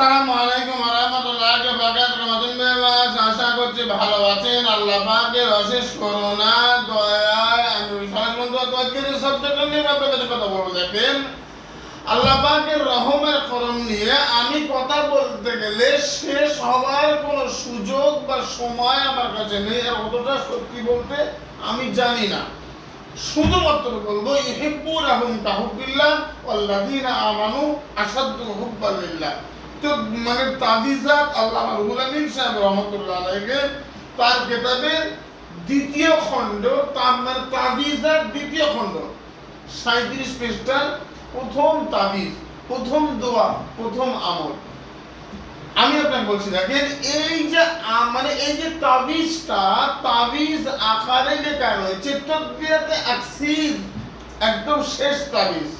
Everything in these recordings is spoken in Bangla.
আশা আল্লাহ আমি নিয়ে কাছে কথা দেখেন, আল্লাহ রহমের নিয়ে আমি কথা বলতে গেলে শেষ হওয়ার কোনো সুযোগ বা সময় আমার কাছে নেই। আর অতটা সত্যি বলতে আমি জানি না। শুধুমাত্র বলব, ইহিব্বু রাহুম কাহুবিল্লাহ ওয়াল্লাযীনা আমানু আশাদ্দু হুব্বান লিল্লাহ তো মানে তাবিজাত আল্লাহ রুহুল আমিন সাহেব রহমতুল্লাহ আলাইহি তার কিতাবের দ্বিতীয় খণ্ড, তার মানে তাবিজাত দ্বিতীয় খণ্ড। সাঁত্রিশ পৃষ্ঠার প্রথম তাবিজ, প্রথম দোয়া, প্রথম আমল। আমি আপনাকে বলছি, দেখেন, এই যে মানে এই যে তাবিজটা, তাবিজ আকারে লেখা রয়েছে তকবিরাতে আকসির, একদম শেষ তাবিজ।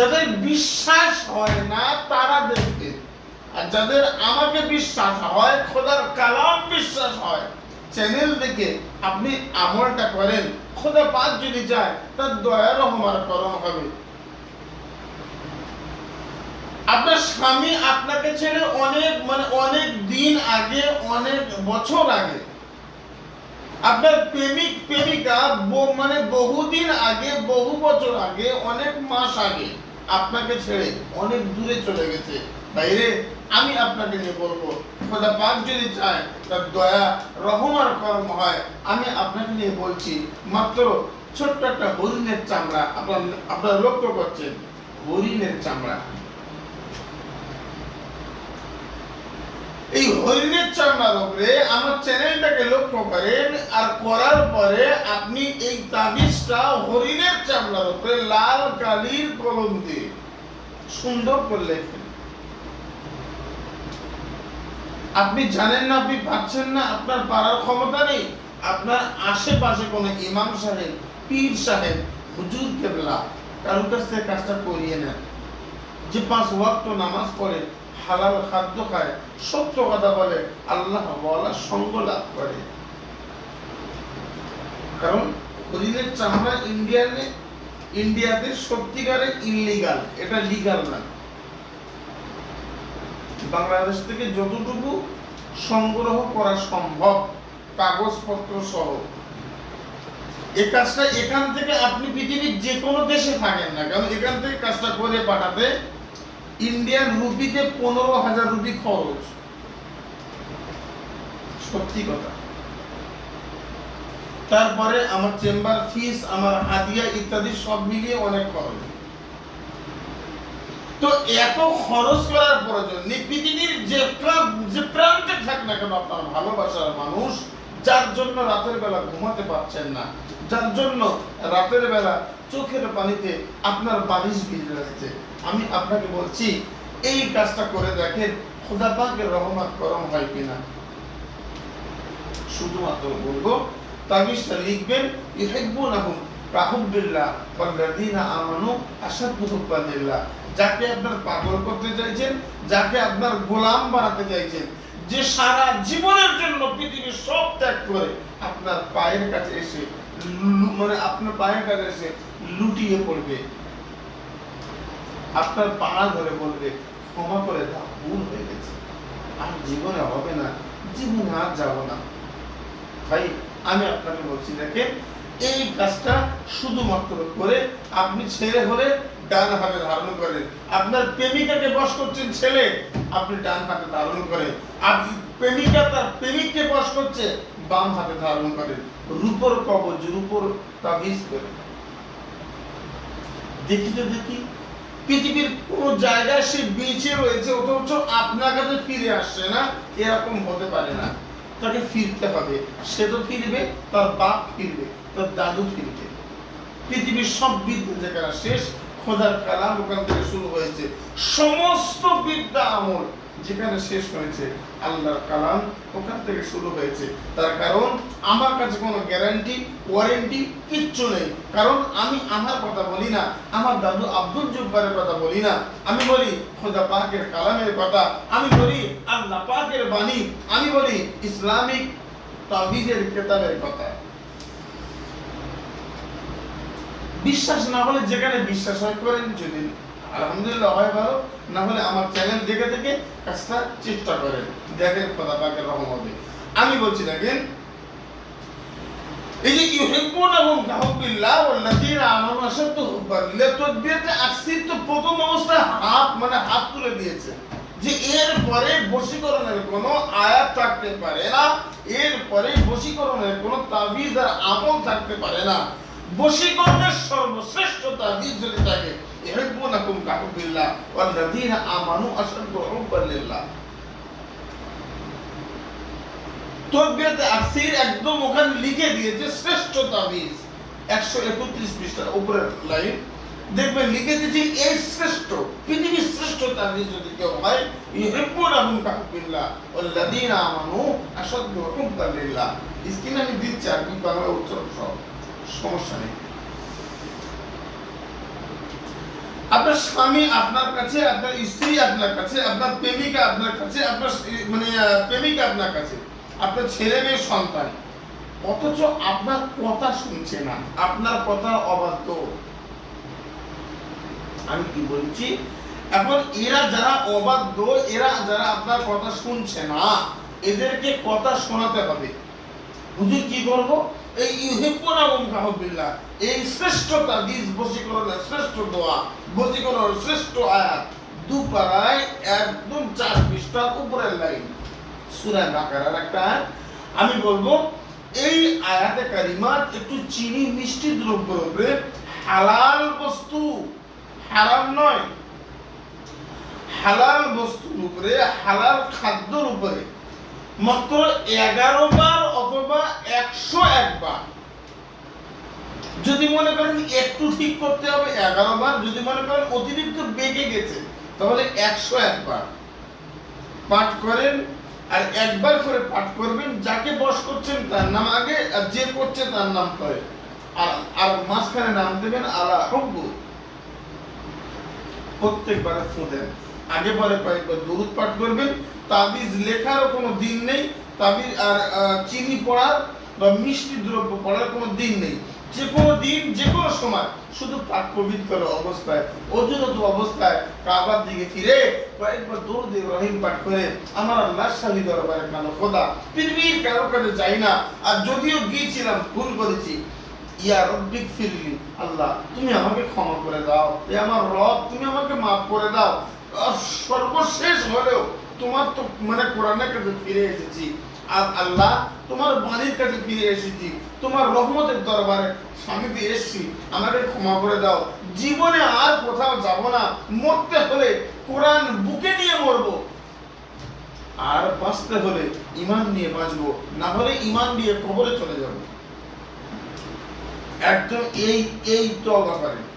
যাদের বিশ্বাস হয় না, তারা দেখবে। আর যাদের আমাকে বিশ্বাস হয়, খোদার কালাম বিশ্বাস হয়, চ্যানেল দেখে আপনি আমলটা করেন। খোদা পাক যদি চায়, তার দয়া রহমার করম হবে। আপনার স্বামী আপনাকে ছেড়ে অনেক মানে অনেক দিন আগে, অনেক বছর আগে, আপনার প্রেমিক, প্রেমিকা মানে বহুদিন আগে, বহু বছর আগে, অনেক মাস আগে আপনাকে ছেড়ে অনেক দূরে চলে গেছে। বাইরে আমি আপনাকে নিয়ে বলব, খোদা পাক যদি চায়, তার দয়া রহমার কর্ম হয়, আমি আপনাকে নিয়ে বলছি, মাত্র ছোট্ট একটা হরিণের চামড়া আপনার আপনারা লক্ষ্য করছেন, হরিণের চামড়া। এই হরিণের চামড়ার উপরে আমার চ্যানেলটাকে লক্ষ্য করেন আর করার পরে আপনি এই তাবিজটা হরিণের চামড়ার উপরে লাল কালির কলম দিয়ে সুন্দর করে লেখেন। আপনি জানেন না, আপনি পাচ্ছেন না, আপনার পাড়ার ক্ষমতা নেই। আপনার আশেপাশে কোনো ইমাম সাহেব, পীর সাহেব, হুজুর কেবলা কারোর কাছ থেকে কাজটা করিয়ে নেন। যে পাঁচ ওয়াক্ত নামাজ পড়ে হালাল খাদ্য খায়। সত্য কথা বলে, আল্লাহ সঙ্গ লাভ করে। কারণ হরিণের চামড়া ইন্ডিয়ানে, ইন্ডিয়াতে সত্যিকারে ইনলিগাল এটা লিগাল না। বাংলাদেশ থেকে যতটুকু সংগ্রহ করা সম্ভব, কাগজপত্র সহ। এই কাজটা এখান থেকে আপনি পৃথিবীর যে কোনো দেশে থাকেন না, কারণ এখান থেকে কাজটা করে পাঠাতে ইন্ডিয়ান রুপিতে পনেরো হাজার রুপি খরচ। সত্যি কথা। তারপরে আমার চেম্বার ফিস আমার হাদিয়া ইত্যাদি সব মিলিয়ে অনেক খরচ। তো এত খরচ করার প্রয়োজন নেই, পৃথিবীর যে প্রান্তে থাক না কেন আপনার ভালোবাসার মানুষ, যার জন্য রাতের বেলা ঘুমাতে পারছেন না, যার জন্য রাতের বেলা চোখের পানিতে আপনার বালিশ ভিজে যাচ্ছে। আমি আপনাকে বলছি, এই কাজটা করে দেখেন, খোদা পাকের রহমত করম হয় কিনা। শুধুমাত্র বলব তাবিজটা লিখবেন ইহিব্বুনাহুম কাহুবিল্লাহ ওয়াল্লাযীনা আমানু যাকে আপনার পাগল করতে চাইছেন, যাকে আপনার গোলাম বানাতে চাইছেন, যে সারা জীবনের জন্য পৃথিবীর সব ত্যাগ করে আপনার পায়ের কাছে এসে মানে আপনার পায়ের কাছে লুটিয়ে পড়বে। আপনার পাড়া ধরে বলবে, ক্ষমা করে দাও, ভুল হয়ে গেছে। আর জীবনে হবে না, জীবনে আর যাব না। ভাই, আমি আপনাকে বলছি, দেখেন, এই কাজটা শুধুমাত্র করে আপনি ছেলে হলে ডান হাতে ধারণ করেন। আপনার প্রেমিকাকে বশ করছেন ছেলে, আপনি ডান হাতে ধারণ করেন। আপনি প্রেমিকা তার প্রেমিককে বশ করছে, বাম হাতে ধারণ করেন। রূপর কবজ, রূপর তাবিজ। দেখি তো দেখি, পৃথিবীর কোন জায়গায় সে বেঁচে রয়েছে, অথচ আপনার কাছে ফিরে আসছে না, এরকম হতে পারে না। তাকে ফিরতে হবে। সে তো ফিরবে, তার বাপ ফিরবে, তার দাদু ফিরবে। পৃথিবীর সব বিদ্যা যেখানে শেষ, খোদার কালাম ওখান থেকে শুরু হয়েছে। সমস্ত বিদ্যা আমল। যেখানে শেষ হয়েছে আল্লাহর কালাম, ওখান থেকে শুরু হয়েছে। তার কারণ, আমার কাছে কোনো গ্যারান্টি ওয়ারেন্টি কিচ্ছু নেই। কারণ, আমি আমার কথা বলি না, আমার দাদু আব্দুল জব্বারের কথা বলি না। আমি বলি, খোদা পাকের কালামের কথা। আমি বলি, আল্লাহ পাকের বাণী। আমি বলি, ইসলামিক তাবিজের কেতাবের কথা। বিশ্বাস না হলে যেখানে বিশ্বাস হয় করেন যদি আলহামদুলিল্লাহ, হয় ভালো। না হলে আমার চ্যানেল দেখে দেখে কাজটা চেষ্টা করেন। দেখেন খোদা পাকের রহমতে। আমি বলছি, দেখেন, এই যে কাহুবিল্লাহ ওয়াল্লাযীনা আমানু আশাদ্দু হুব্বান লিল্লাহ তো প্রথম হাত মানে হাত তুলে দিয়েছে। যে এর পরে বশীকরণের কোনো আয়াত থাকতে পারে না, এর পরে বশীকরণের কোনো তাবিজ আর আমল থাকতে পারে না। বশীকরণের সর্বশ্রেষ্ঠ তাবিজ যদি থাকে ইউহিব্বুনাহুম কাহুবিল্লাহ ওয়াল্লাযীনা আমানু আশাদ্দু হুব্বান লিল্লাহ তকবিরাতে আসির একদম ওখানে লিখে দিয়েছে শ্রেষ্ঠ তাবিজ একশো একত্রিশ পৃষ্ঠার উপরের লাইন। দেখবেন লিখে দিয়েছে এই শ্রেষ্ঠ পৃথিবীর শ্রেষ্ঠ তাবিজ যদি কেউ হয় ইউহিব্বুনাহুম কাহুবিল্লাহ ওয়াল্লাযীনা আমানু আশাদ্দু হুব্বান লিল্লাহ স্ক্রিন আমি দিচ্ছি আর কি বাংলা উচ্চারণ সব সমস্যা নেই আপনার স্বামী আপনার কাছে, আপনার স্ত্রী আপনার কাছে, আপনার প্রেমিকা আপনার কাছে, আপনার মানে প্রেমিকা আপনার কাছে, আপনার ছেলে মেয়ে সন্তান, অথচ আপনার কথা শুনছে না, আপনার কথা অবাধ্য। আমি কি বলছি? এখন এরা যারা অবাধ্য, এরা যারা আপনার কথা শুনছে না, এদেরকে কথা শোনাতে হবে। হুজুর কি করব এই কাহুবিল্লাহ এই শ্রেষ্ঠ তাবিজ বশীকরণের শ্রেষ্ঠ দোয়া শ্রেষ্ঠ আয়াত দু পারায় একদম চার উপরের লাইন। সূরা বাকারার একটা আমি বলব, এই আয়াতে কারিমাত একটু চিনি, মিষ্টি দ্রব্যের উপরে হালাল বস্তু, হারাম নয়। হালাল বস্তুর উপরে, হালাল খাদ্যর উপরে মাত্র এগারো বার অথবা একশো একবার। যদি মনে করেন একটু ঠিক করতে হবে এগারো বার যদি মনে করেন অতিরিক্ত বেগে গেছে, তাহলে একশো একবার পাঠ করেন আর একবার করে পাঠ করবেন, যাকে বস করছেন তার নাম আগে আর যে করছে তার নাম পরে। আর আর মাঝখানে নাম দেবেন আলা হব্বু প্রত্যেকবারে ফুঁদেন আগে পরে কয়েকবার দরুদ পাঠ করবেন, তাবিজ লেখারও কোনো দিন নেই, তাবিজ আর চিনি পড়ার বা মিষ্টি দ্রব্য পড়ার কোনো দিন নেই। যে কোনো দিন, যে কোনো সময়, শুধু পাক পবিত্র অবস্থায় অজুরত অবস্থায় কাবার দিকে ফিরে কয়েকবার দৌড় রহিম পাঠ করে আমার আল্লাহ শাহী দরবারে কেন খোদা, পৃথিবীর কারও কাছে যাই না, আর যদিও গিয়েছিলাম, ভুল করেছি, ইয়া রব্বিক ফিরলি, আল্লাহ, তুমি আমাকে ক্ষমা করে দাও, এ আমার রব, তুমি আমাকে মাফ করে দাও সর্বশেষ হলেও তোমার তো মানে কোরআনের কাছে ফিরে এসেছি। আর আল্লাহ তোমার বাড়ির কাছে ফিরে এসেছি। তোমার রহমতের দরবারে স্বামীতে এসেছি। আমাকে ক্ষমা করে দাও। জীবনে আর কোথাও যাব না। মরতে হলে কোরআন বুকে নিয়ে মরবো। আর বাঁচতে হলে ইমান নিয়ে বাঁচবো। না হলে ইমান দিয়ে কবরে চলে যাব। একদম এই এই তো ব্যাপারে।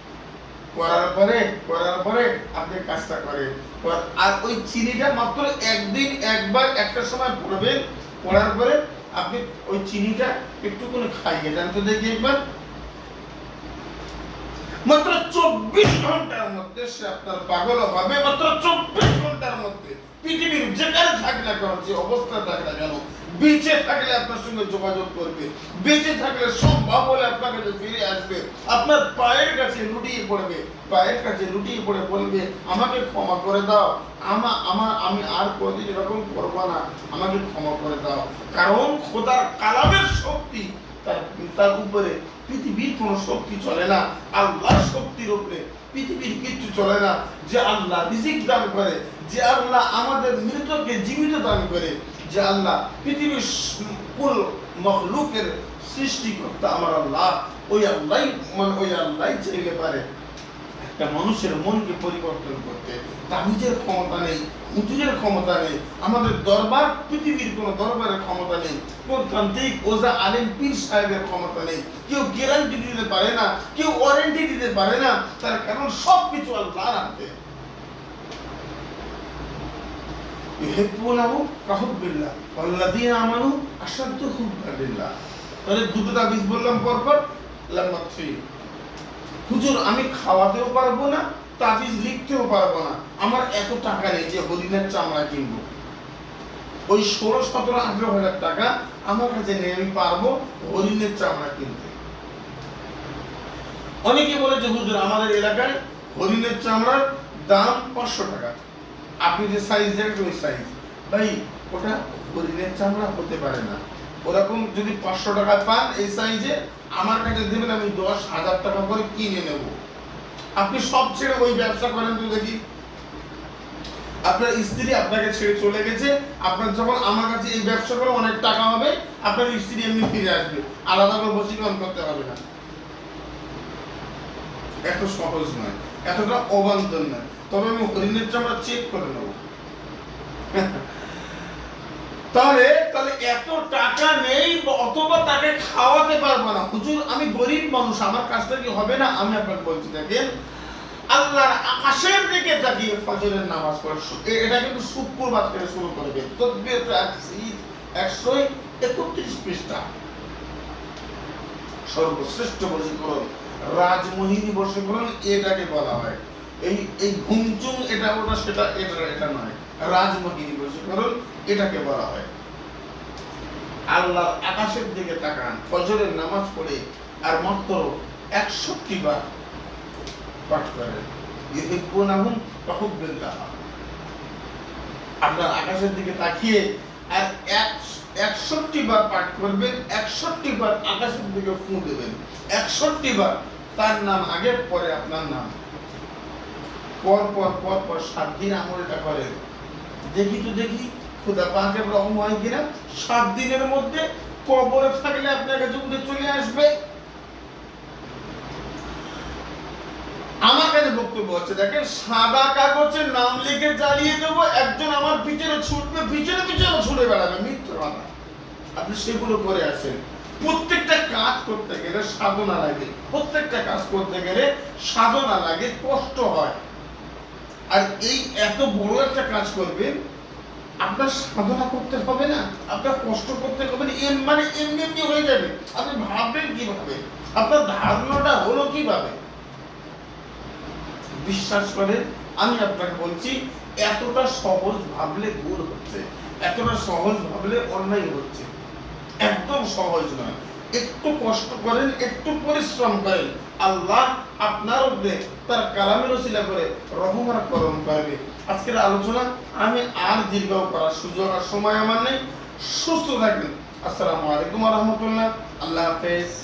করার পরে করার পরে আপনি কাজটা করেন। আর ওই চিনিটা মাত্র একদিন একবার একটা সময় পড়বেন। পড়ার পরে আপনি ওই চিনিটা একটুখানি খাইয়ে দেন তো দেখি একবার। মাত্র চব্বিশ ঘণ্টার মধ্যে সে আপনার পাগল হবে। মাত্র চব্বিশ ঘণ্টার মধ্যে পৃথিবীর যেখানে থাক না কেন, যে অবস্থায় থাক না কেন বেঁচে থাকলে আপনার সঙ্গে যোগাযোগ করবে। বেঁচে থাকলে সম্ভব হলে আপনার কাছে ফিরে আসবে। আপনার পায়ের কাছে লুটিয়ে পড়বে। পায়ের কাছে লুটিয়ে পড়ে বলবে, আমাকে ক্ষমা করে দাও। আমা আমার আমি আর কোনোদিন এরকম করব না। আমাকে ক্ষমা করে দাও। কারণ খোদার কালামের শক্তি তার তার উপরে। পৃথিবীর কোনো শক্তি চলে না। আল্লাহর শক্তির উপরে। পৃথিবীর কিচ্ছু চলে না। যে আল্লাহ রিজিক দান করে, যে আল্লাহ আমাদের মৃতকে জীবিত দান করে যে আল্লাহ পৃথিবীর কুল মখলুকের সৃষ্টিকর্তা আমার আল্লাহ, ওই আল্লাহ মানে ওই আল্লাহ চাইলে পারে। একটা মানুষের মনকে পরিবর্তন করতে, তামিজের ক্ষমতা নেই হুজুরের ক্ষমতা নেই, আমাদের দরবার, পৃথিবীর কোনো দরবারের ক্ষমতা নেই কোন ওজা আলেম পীর সাহেবের ক্ষমতা নেই, কেউ গ্যারান্টি দিতে পারে না, কেউ ওয়ারেন্টি দিতে পারে না, তার কারণ সব কিছু আল্লাহ রাখতে আমি খাওয়াতেও পারব না, তাবিজ লিখতেও পারব না। আমার এত টাকা নেই যে হরিণের চামড়া কিনবো। ওই ষোলো, সতেরো, আঠেরো হাজার টাকা আমার কাছে নেই, আমি পারব হরিণের চামড়া কিনতে। অনেকে বলে যে, হুজুর, আমাদের এলাকায় হরিণের চামড়ার দাম পাঁচশো টাকা। আপনি যে সাইজ দেখেন ওই সাইজ ভাই, ওটা হরিণের চামড়া হতে পারে না। ওরকম যদি পাঁচশো টাকা পান এই সাইজে আমার কাছে দেবেন আমি দশ হাজার টাকা করে কিনে নেব। আপনি সব ছেড়ে ওই ব্যবসা করেন তো দেখি। আপনার স্ত্রী আপনাকে ছেড়ে চলে গেছে, আপনার যখন আমার কাছে এই ব্যবসা করে অনেক টাকা হবে, আপনার স্ত্রী এমনি ফিরে আসবে। আলাদা করে বসীকরণ করতে হবে না। এত সহজ নয়, এতটা অবান্তর নয়। তবে আমি চেক করে নেব। তাহলে তাহলে এত টাকা নেই, অথবা তাকে খাওয়াতে পারব না। হুজুর, আমি গরিব মানুষ, আমার কাজটা কি হবে না? আমি আপনাকে বলছি, দেখেন, আল্লাহর আকাশের দিকে তাকিয়ে ফজরের নামাজ পড়ে। এটা কিন্তু শুক্রবার থেকে শুরু করবে তদ্বির একশো একত্রিশ পৃষ্ঠা। সর্বশ্রেষ্ঠ বশীকরণ রাজমোহিনী বশীকরণ এটাকে বলা হয়। এই এই ঘুমচুম এটা ওটা, সেটা এটা এটা নয়। বশীকরণ এটাকে বলা হয়। আল্লাহ আকাশের দিকে তাকান, ফজরের নামাজ পড়ে আর মাত্র একষট্টি বার পাঠ করেন। আপনার আকাশের দিকে তাকিয়ে আর এক, একষট্টি বার পাঠ করবেন, একষট্টি বার আকাশের দিকে ফু দেবেন। একষট্টি বার তার নাম আগে পরে আপনার নাম। পর পর পর পর সাত দিন আমলটা করেন দেখি তো দেখি, খুদা পাকের রহম হয় কিনা? সাত দিনের মধ্যে কবরে থাকলে আপনার কাছে উঠে চলে আসবে। আমার কাছে বক্তব্য হচ্ছে, দেখেন, সাদা কাগজে নাম লিখে জ্বালিয়ে দেবো, একজন আমার পিছনে ছুটবে, পিছনে পিছনে ছুটে বেড়াবে, মিথ্যে কথা। আপনি সেগুলো করে আসেন। প্রত্যেকটা কাজ করতে গেলে সাধনা লাগে, প্রত্যেকটা কাজ করতে গেলে সাধনা লাগে, কষ্ট হয়। আর এই এত বড় একটা কাজ করবেন আপনার সাধনা করতে হবে না, আপনার কষ্ট করতে হবে না, এম মানে এমনি এমনি হয়ে যাবে। আপনি ভাববেন কীভাবে? আপনার ধারণাটা হলো কীভাবে? বিশ্বাস করে আমি আপনাকে বলছি, এতটা সহজ ভাবলে ভুল হচ্ছে, এতটা সহজ ভাবলে অন্যায় হচ্ছে। একদম সহজ নয়। একটু কষ্ট করেন, একটু পরিশ্রম করেন, আল্লাহ আপনার উপরে তার কালামের ওসিলা করে রহমান করম করবে আজকের আলোচনা, আমি আর দীর্ঘ করার সুযোগ আর সময় আমার নেই। সুস্থ থাকবেন। আসসালামু আলাইকুম রহমতুল্লাহ। আল্লাহ হাফেজ।